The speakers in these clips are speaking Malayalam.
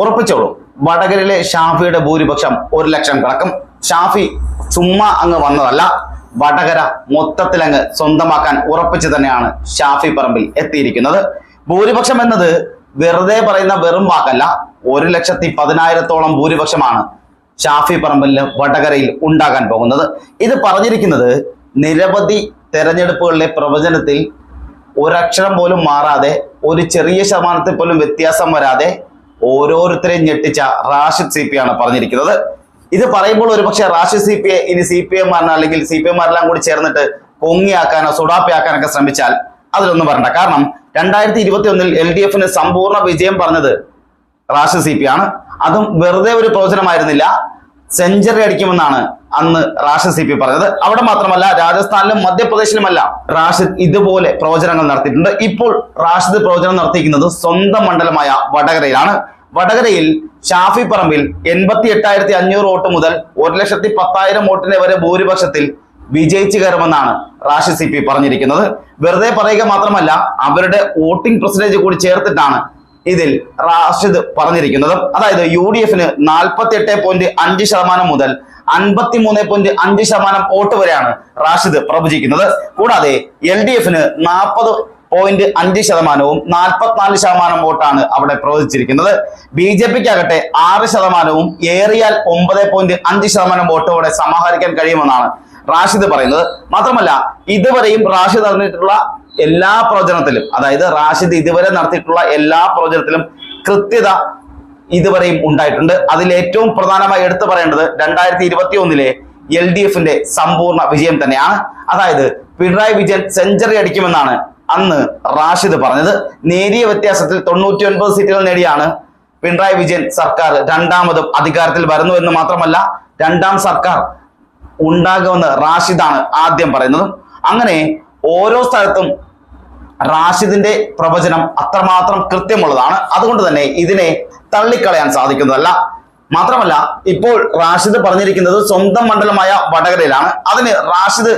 ഉറപ്പിച്ചോളൂ. വടകരയിലെ ഷാഫിയുടെ ഭൂരിപക്ഷം ഒരു ലക്ഷം കടക്കും ഷാഫി ചുമ്മാ അങ്ങ് വന്നതല്ല വടകര മൊത്തത്തിൽ അങ്ങ് സ്വന്തമാക്കാൻ ഉറപ്പിച്ചു തന്നെയാണ് ഷാഫി പറമ്പിൽ എത്തിയിരിക്കുന്നത്. ഭൂരിപക്ഷം എന്നത് വെറുതെ പറയുന്ന വെറും വാക്കല്ല ഒരു ലക്ഷത്തി പതിനായിരത്തോളം ഭൂരിപക്ഷമാണ് ഷാഫി പറമ്പലിന് വടകരയിൽ ഉണ്ടാകാൻ പോകുന്നത്. ഇത് പറഞ്ഞിരിക്കുന്നത് നിരവധി തെരഞ്ഞെടുപ്പുകളിലെ പ്രവചനത്തിൽ ഒരക്ഷരം പോലും മാറാതെ ഒരു ചെറിയ ശതമാനത്തിൽ പോലും വ്യത്യാസം വരാതെ ഓരോരുത്തരെയും ഞെട്ടിച്ച റാഷിദ് സി പി ആണ് പറഞ്ഞിരിക്കുന്നത്. ഇത് പറയുമ്പോൾ ഒരുപക്ഷെ റാഷിദ് സി പി ഇനി സി പി അല്ലെങ്കിൽ സി പി കൂടി ചേർന്നിട്ട് പൊങ്ങിയാക്കാനോ സുഡാപ്പിയാക്കാനൊക്കെ ശ്രമിച്ചാൽ അതിലൊന്നും പറയണ്ട കാരണം രണ്ടായിരത്തി ഇരുപത്തി ഒന്നിൽ എൽ ഡി എഫിന് സമ്പൂർണ വിജയം പറഞ്ഞത് റാഷിദ് സി പി ആണ്. അതും വെറുതെ ഒരു പ്രവചനമായിരുന്നില്ല. സെഞ്ചുറി അടിക്കുമെന്നാണ് അന്ന് റാഷിദ് സി പി പറഞ്ഞത്. അവിടെ മാത്രമല്ല രാജസ്ഥാനിലും മധ്യപ്രദേശിലുമല്ല റാഷിദ് ഇതുപോലെ പ്രവചനങ്ങൾ നടത്തിയിട്ടുണ്ട്. ഇപ്പോൾ റാഷിദ് പ്രവചനം നടത്തിയിരിക്കുന്നത് സ്വന്തം മണ്ഡലമായ വടകരയിലാണ്. വടകരയിൽ ഷാഫി പറമ്പിൽ എൺപത്തി എട്ടായിരത്തി അഞ്ഞൂറ് വോട്ട് മുതൽ ഒരു ലക്ഷത്തി പത്തായിരം വോട്ടിന്റെ വരെ ഭൂരിപക്ഷത്തിൽ വിജയിച്ചു കയറുമെന്നാണ് റാഷിദ് സി പി പറഞ്ഞിരിക്കുന്നത്. വെറുതെ പറയുക മാത്രമല്ല അവരുടെ വോട്ടിംഗ് പ്രസന്റേജ് കൂടി ചേർത്തിട്ടാണ് ഇതിൽ റാഷിദ് പറഞ്ഞിരിക്കുന്നത്. അതായത് യു ഡി എഫിന് നാൽപ്പത്തി എട്ട് പോയിന്റ് അഞ്ച് ശതമാനം മുതൽ അൻപത്തി മൂന്ന് പോയിന്റ് അഞ്ച് ശതമാനം വോട്ട് വരെയാണ് റാഷിദ് പ്രവചിക്കുന്നത്. കൂടാതെ എൽ ഡി എഫിന് നാൽപ്പത് പോയിന്റ് അഞ്ച് ശതമാനവും നാൽപ്പത്തിനാല് ശതമാനം വോട്ടാണ് അവിടെ പ്രവചിച്ചിരിക്കുന്നത്. ബി ജെ പിക്ക് ആകട്ടെ ആറ് ശതമാനവും ഏറിയാൽ ഒമ്പത് പോയിന്റ് അഞ്ച് ശതമാനം വോട്ടോടെ സമാഹരിക്കാൻ കഴിയുമെന്നാണ് റാഷിദ് പറയുന്നത്. മാത്രമല്ല ഇതുവരെയും റാഷിദ് നടന്നിട്ടുള്ള എല്ലാ പ്രവചനത്തിലും അതായത് റാഷിദ് ഇതുവരെ നടത്തിയിട്ടുള്ള എല്ലാ പ്രവചനത്തിലും കൃത്യത ഇതുവരെയും ഉണ്ടായിട്ടുണ്ട്. അതിൽ ഏറ്റവും പ്രധാനമായി എടുത്തു പറയേണ്ടത് രണ്ടായിരത്തി ഇരുപത്തി ഒന്നിലെ എൽ ഡി എഫിന്റെ സമ്പൂർണ വിജയം തന്നെയാണ്. അതായത് പിണറായി വിജയൻ സെഞ്ചുറി അടിക്കുമെന്നാണ് അന്ന് റാഷിദ് പറഞ്ഞത്. നേരിയ വ്യത്യാസത്തിൽ തൊണ്ണൂറ്റി ഒൻപത് സീറ്റുകൾ നേടിയാണ് പിണറായി വിജയൻ സർക്കാർ രണ്ടാമതും അധികാരത്തിൽ വരുന്നു എന്ന് മാത്രമല്ല രണ്ടാം സർക്കാർ ഉണ്ടാകുമെന്ന് റാഷിദാണ് ആദ്യം പറയുന്നത്. അങ്ങനെ ഓരോ സ്ഥലത്തും റാഷിദിന്റെ പ്രവചനം അത്രമാത്രം കൃത്യമുള്ളതാണ്. അതുകൊണ്ട് തന്നെ ഇതിനെ തള്ളിക്കളയാൻ സാധിക്കുന്നതല്ല. മാത്രമല്ല ഇപ്പോൾ റാഷിദ് പറഞ്ഞിരിക്കുന്നത് സ്വന്തം മണ്ഡലമായ വടകരയിലാണ്. അതിന് റാഷിദ്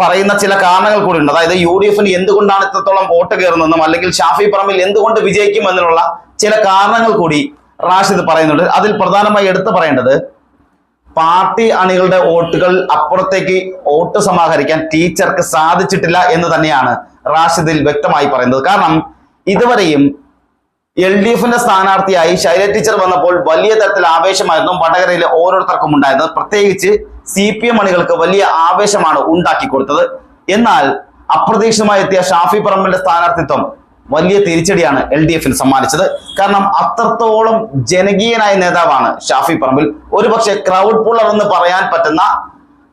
പറയുന്ന ചില കാരണങ്ങൾ കൂടി ഉണ്ട്. അതായത് യു ഡി എഫിന് എന്തുകൊണ്ടാണ് ഇത്രത്തോളം വോട്ട് കയറുന്നതെന്നും അല്ലെങ്കിൽ ഷാഫി പറമ്പിൽ എന്തുകൊണ്ട് വിജയിക്കും എന്നുള്ള ചില കാരണങ്ങൾ കൂടി റാഷിദ് പറയുന്നുണ്ട്. അതിൽ പ്രധാനമായി എടുത്തു പറയേണ്ടത് പാർട്ടി അണികളുടെ വോട്ടുകൾ അപ്പുറത്തേക്ക് വോട്ട് സമാഹരിക്കാൻ ടീച്ചർക്ക് സാധിച്ചിട്ടില്ല എന്ന് തന്നെയാണ് റാഷിദിൽ വ്യക്തമായി പറയുന്നത്. കാരണം ഇതുവരെയും എൽ ഡി എഫിന്റെ സ്ഥാനാർത്ഥിയായി ശൈല ടീച്ചർ വന്നപ്പോൾ വലിയ തരത്തിൽ ആവേശമായിരുന്നു. വടകരയിലെ ഓരോരുത്തർക്കും ഉണ്ടായിരുന്നത്. പ്രത്യേകിച്ച് സി പി എം അണികൾക്ക് വലിയ ആവേശമാണ് ഉണ്ടാക്കി കൊടുത്തത്. എന്നാൽ അപ്രതീക്ഷിതമായി എത്തിയ ഷാഫി പറമ്പിന്റെ സ്ഥാനാർത്ഥിത്വം വലിയ തിരിച്ചടിയാണ് എൽ ഡി എഫിന് സമ്മാനിച്ചത്. കാരണം അത്രത്തോളം ജനകീയനായ നേതാവാണ് ഷാഫി പറമ്പിൽ. ഒരുപക്ഷെ ക്രൗഡ് പുള്ളർ എന്ന് പറയാൻ പറ്റുന്ന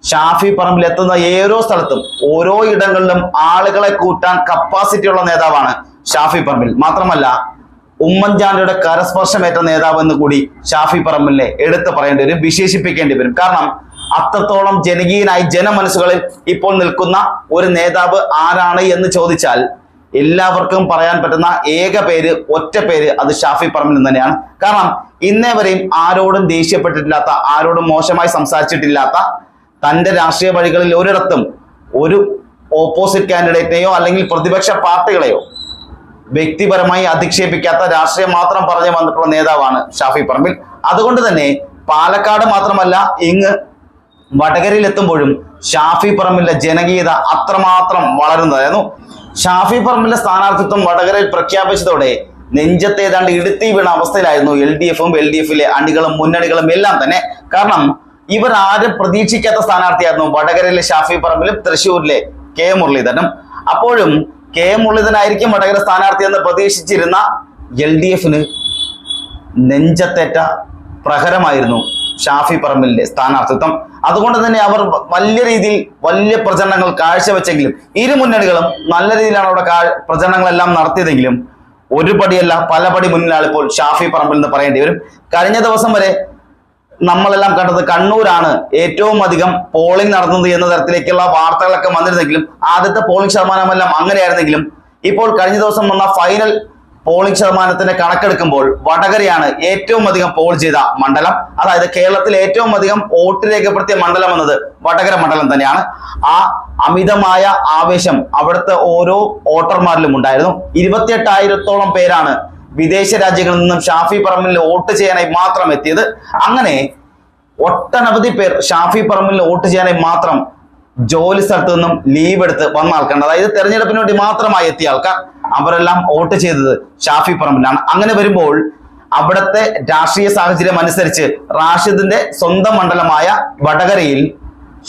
ഷാഫി പറമ്പിൽ എത്തുന്ന ഓരോ സ്ഥലത്തും ഓരോ ഇടങ്ങളിലും ആളുകളെ കൂട്ടാൻ കപ്പാസിറ്റി ഉള്ള നേതാവാണ് ഷാഫി പറമ്പിൽ. മാത്രമല്ല ഉമ്മൻചാണ്ടിയുടെ കരസ്പർശമേറ്റ നേതാവ് എന്ന് കൂടി ഷാഫി പറമ്പിലിനെ എടുത്തു പറയേണ്ടി വരും വിശേഷിപ്പിക്കേണ്ടി വരും. കാരണം അത്രത്തോളം ജനകീയനായി ജനമനസ്സുകളിൽ ഇപ്പോൾ നിൽക്കുന്ന ഒരു നേതാവ് ആരാണ് എന്ന് ചോദിച്ചാൽ എല്ലാവർക്കും പറയാൻ പറ്റുന്ന ഏക പേര് ഒറ്റ പേര് അത് ഷാഫി പറമ്പിൽ തന്നെയാണ്. കാരണം ഇന്നേ വരെയും ആരോടും ദേഷ്യപ്പെട്ടിട്ടില്ലാത്ത ആരോടും മോശമായി സംസാരിച്ചിട്ടില്ലാത്ത തന്റെ രാഷ്ട്രീയ വഴികളിൽ ഒരിടത്തും ഒരു ഓപ്പോസിറ്റ് കാൻഡിഡേറ്റിനെയോ അല്ലെങ്കിൽ പ്രതിപക്ഷ പാർട്ടികളെയോ വ്യക്തിപരമായി അധിക്ഷേപിക്കാത്ത രാഷ്ട്രീയം മാത്രം പറഞ്ഞു വന്നിട്ടുള്ള നേതാവാണ് ഷാഫി പറമ്പിൽ. അതുകൊണ്ട് തന്നെ പാലക്കാട് മാത്രമല്ല ഇങ്ങ് വടകരയിൽ എത്തുമ്പോഴും ഷാഫി പറമ്പിലെ ജനകീയത അത്രമാത്രം വളരുന്നതായിരുന്നു. ഷാഫി പറമ്പിലെ സ്ഥാനാർത്ഥിത്വം വടകരയിൽ പ്രഖ്യാപിച്ചതോടെ നെഞ്ചത്തെ ഏതാണ്ട് ഇടുത്തി വീണ അവസ്ഥയിലായിരുന്നു എൽ ഡി എഫും എൽ ഡി എഫിലെ അണികളും മുന്നണികളും എല്ലാം തന്നെ. കാരണം ഇവർ ആരും പ്രതീക്ഷിക്കാത്ത സ്ഥാനാർത്ഥിയായിരുന്നു വടകരയിലെ ഷാഫി പറമ്പിലും തൃശ്ശൂരിലെ കെ മുരളീധരനും. അപ്പോഴും കെ മുരളീധരനായിരിക്കും വടകര സ്ഥാനാർത്ഥി എന്ന് പ്രതീക്ഷിച്ചിരുന്ന എൽ ഡി എഫിന് നെഞ്ചത്തേറ്റ പ്രഹരമായിരുന്നു ഷാഫി പറമ്പിലിന്റെ സ്ഥാനാർത്ഥിത്വം. അതുകൊണ്ട് തന്നെ അവർ വലിയ രീതിയിൽ വലിയ പ്രചരണങ്ങൾ കാഴ്ചവെച്ചെങ്കിലും ഇരു മുന്നണികളും നല്ല രീതിയിലാണ് അവിടെ പ്രചരണങ്ങളെല്ലാം നടത്തിയതെങ്കിലും ഒരു പടിയല്ല പല പടി മുന്നിലാണ് ഇപ്പോൾ ഷാഫി പറമ്പിൽ എന്ന് പറയേണ്ടി വരും. കഴിഞ്ഞ ദിവസം വരെ നമ്മളെല്ലാം കണ്ടത് കണ്ണൂരാണ് ഏറ്റവും അധികം പോളിംഗ് നടന്നത് എന്ന തരത്തിലേക്കുള്ള വാർത്തകളൊക്കെ വന്നിരുന്നെങ്കിലും ആദ്യത്തെ പോളിംഗ് ശതമാനമെല്ലാം അങ്ങനെയായിരുന്നെങ്കിലും ഇപ്പോൾ കഴിഞ്ഞ ദിവസം വന്ന ഫൈനൽ പോളിംഗ് ശതമാനത്തിന്റെ കണക്കെടുക്കുമ്പോൾ വടകരയാണ് ഏറ്റവും അധികം പോൾ ചെയ്ത മണ്ഡലം. അതായത് കേരളത്തിൽ ഏറ്റവും അധികം വോട്ട് രേഖപ്പെടുത്തിയ മണ്ഡലം എന്നത് വടകര മണ്ഡലം തന്നെയാണ്. ആ അമിതമായ ആവേശം അവിടുത്തെ ഓരോ വോട്ടർമാരിലും ഉണ്ടായിരുന്നു. ഇരുപത്തിയെട്ടായിരത്തോളം പേരാണ് വിദേശ രാജ്യങ്ങളിൽ നിന്നും ഷാഫി പറമ്പിൽ വോട്ട് ചെയ്യാനായി മാത്രം എത്തിയത്. അങ്ങനെ ഒട്ടനവധി പേർ ഷാഫി പറമ്പിൽ വോട്ട് ചെയ്യാനായി മാത്രം ജോലി സ്ഥലത്ത് നിന്നും ലീവ് എടുത്ത് വന്ന ആൾക്കാരുണ്ട്. അതായത് തെരഞ്ഞെടുപ്പിന് വേണ്ടി മാത്രമായി എത്തിയ ആൾക്കാർ. അവരെല്ലാം വോട്ട് ചെയ്തത് ഷാഫി പറമ്പിലാണ്. അങ്ങനെ വരുമ്പോൾ അവിടുത്തെ രാഷ്ട്രീയ സാഹചര്യം അനുസരിച്ച് റാഷിദിന്റെ സ്വന്തം മണ്ഡലമായ വടകരയിൽ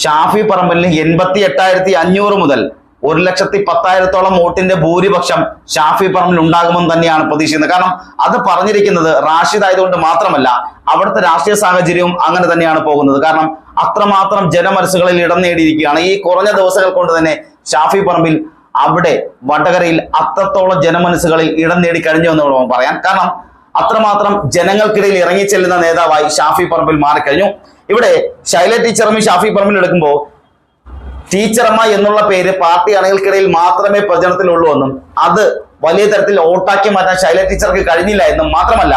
ഷാഫി പറമ്പലിന് എൺപത്തി എട്ടായിരത്തി അഞ്ഞൂറ് മുതൽ ഒരു ലക്ഷത്തി പത്തായിരത്തോളം വോട്ടിന്റെ ഭൂരിപക്ഷം ഷാഫി പറമ്പിൽ ഉണ്ടാകുമെന്ന് തന്നെയാണ് പ്രതീക്ഷിക്കുന്നത്. കാരണം അത് പറഞ്ഞിരിക്കുന്നത് റാഷിദ് ആയതുകൊണ്ട് മാത്രമല്ല അവിടുത്തെ രാഷ്ട്രീയ സാഹചര്യവും അങ്ങനെ തന്നെയാണ് പോകുന്നത്. കാരണം അത്രമാത്രം ജനമനസ്സുകളിൽ ഇടം നേടിയിരിക്കുകയാണ്. ഈ കുറഞ്ഞ ദിവസങ്ങൾ കൊണ്ട് തന്നെ ഷാഫി പറമ്പിൽ അവിടെ വടകരയിൽ അത്രത്തോളം ജനമനസ്സുകളിൽ ഇടം നേടി കഴിഞ്ഞു എന്ന് വേണം പറയാൻ കാരണം അത്രമാത്രം ജനങ്ങൾക്കിടയിൽ ഇറങ്ങി ചെല്ലുന്ന നേതാവായി ഷാഫി പറമ്പിൽ മാറിക്കഴിഞ്ഞു. ഇവിടെ ശൈല ടീച്ചറും ഷാഫി പറമ്പിൽ എടുക്കുമ്പോൾ ടീച്ചറമ്മ എന്നുള്ള പേര് പാർട്ടി അണികൾക്കിടയിൽ മാത്രമേ പ്രചരണത്തിലുള്ളൂ എന്നും അത് വലിയ തരത്തിൽ വോട്ടാക്കി മാറ്റാൻ ശൈല ടീച്ചർക്ക് കഴിഞ്ഞില്ല എന്നും മാത്രമല്ല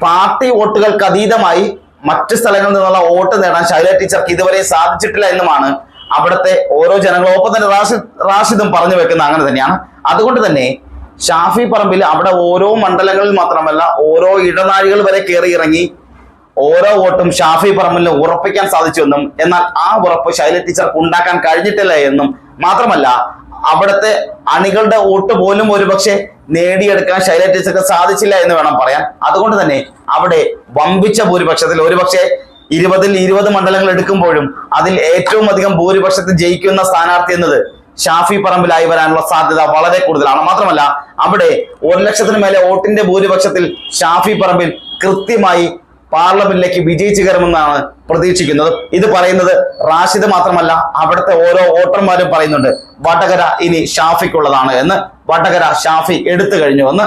പാർട്ടി വോട്ടുകൾക്ക് അതീതമായി മറ്റു സ്ഥലങ്ങളിൽ നിന്നുള്ള വോട്ട് നേടാൻ ശൈല ടീച്ചർക്ക് ഇതുവരെ സാധിച്ചിട്ടില്ല എന്നുമാണ് അവിടുത്തെ ഓരോ ജനങ്ങളും ഒപ്പം തന്നെ റാഷിദ് റാഷിദും പറഞ്ഞു വെക്കുന്ന അങ്ങനെ തന്നെയാണ്. അതുകൊണ്ട് തന്നെ ഷാഫി പറമ്പിൽ അവിടെ ഓരോ മണ്ഡലങ്ങളിൽ മാത്രമല്ല ഓരോ ഇടനാഴികൾ വരെ കയറി ഇറങ്ങി ഓരോ വോട്ടും ഷാഫി പറമ്പിലിന് ഉറപ്പിക്കാൻ സാധിച്ചുവെന്നും എന്നാൽ ആ ഉറപ്പ് ശൈല ടീച്ചർക്ക് ഉണ്ടാക്കാൻ കഴിഞ്ഞിട്ടില്ല എന്നും മാത്രമല്ല അവിടുത്തെ അണികളുടെ വോട്ട് പോലും ഒരുപക്ഷെ നേടിയെടുക്കാൻ ശൈല ടീച്ചർക്ക് സാധിച്ചില്ല എന്ന് വേണം പറയാൻ. അതുകൊണ്ട് തന്നെ അവിടെ വമ്പിച്ച ഭൂരിപക്ഷത്തിൽ ഒരുപക്ഷെ ഇരുപതിൽ ഇരുപത് മണ്ഡലങ്ങൾ എടുക്കുമ്പോഴും അതിൽ ഏറ്റവും അധികം ഭൂരിപക്ഷത്തിൽ ജയിക്കുന്ന സ്ഥാനാർത്ഥി എന്നത് ഷാഫി പറമ്പിലായി വരാനുള്ള സാധ്യത വളരെ കൂടുതലാണ്. മാത്രമല്ല അവിടെ ഒരു ലക്ഷത്തിന് മേലെ വോട്ടിന്റെ ഭൂരിപക്ഷത്തിൽ ഷാഫി പറമ്പിൽ കൃത്യമായി പാർലമെന്റിലേക്ക് വിജയിച്ചു കയറുമെന്നാണ് പ്രതീക്ഷിക്കുന്നത്. ഇത് പറയുന്നത് റാഷിദ് മാത്രമല്ല അവിടുത്തെ ഓരോ വോട്ടർമാരും പറയുന്നുണ്ട് വടകര ഇനി ഷാഫിക്കുള്ളതാണ് എന്ന്. വടകര ഷാഫി എടുത്തു കഴിഞ്ഞു എന്ന്